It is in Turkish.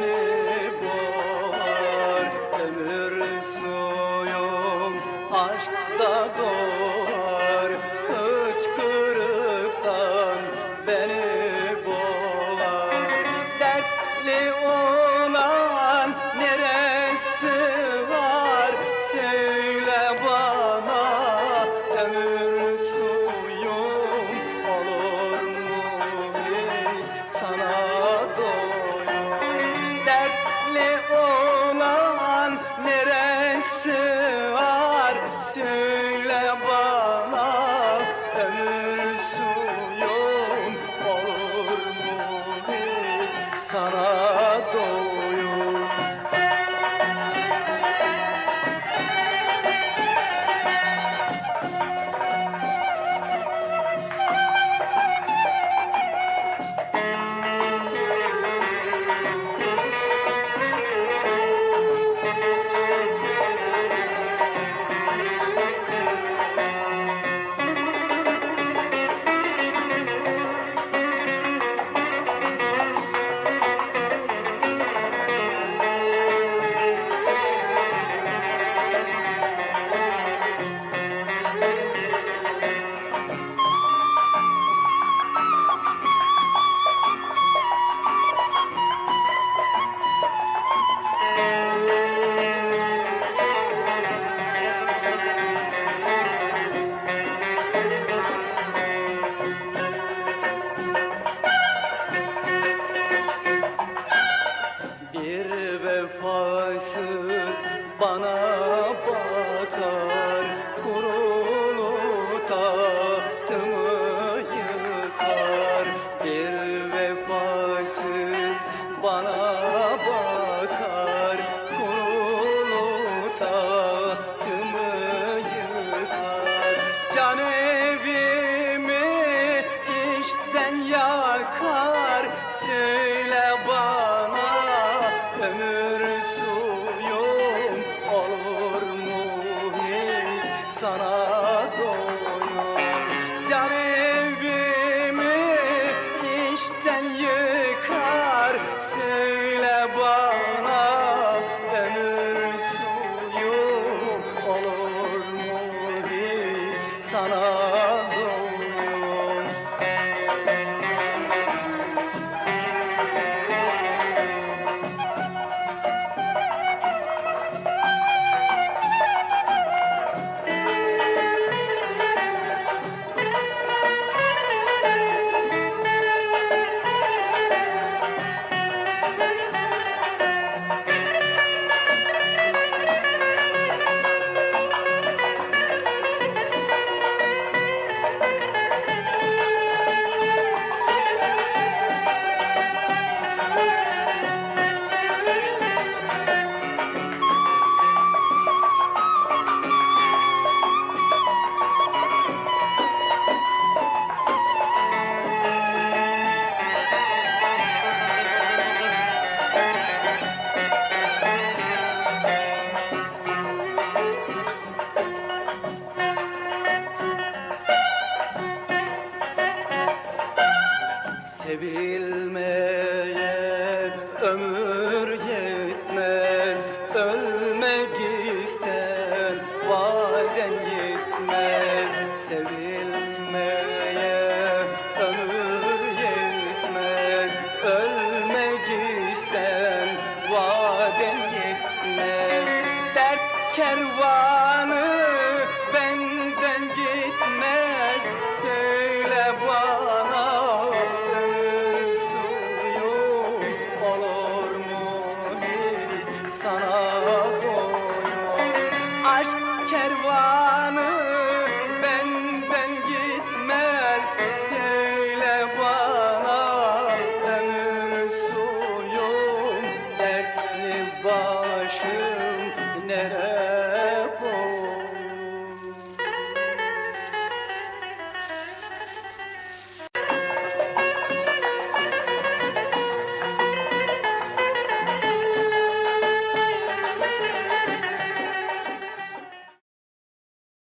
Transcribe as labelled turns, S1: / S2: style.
S1: Yeah. Dertli olan neresi var? Söyle bana ömür suyum olur mu sana doyum Evimi işten yakar. Söyle bana ömür suyum olur mu hiç? Sana sana Sevilmeye ömür yetmez. Ölmek ister valen yetmez. Sevilmeye ömür yetmez. Ölmek ister vaden yetmez. Dert kervanı hiç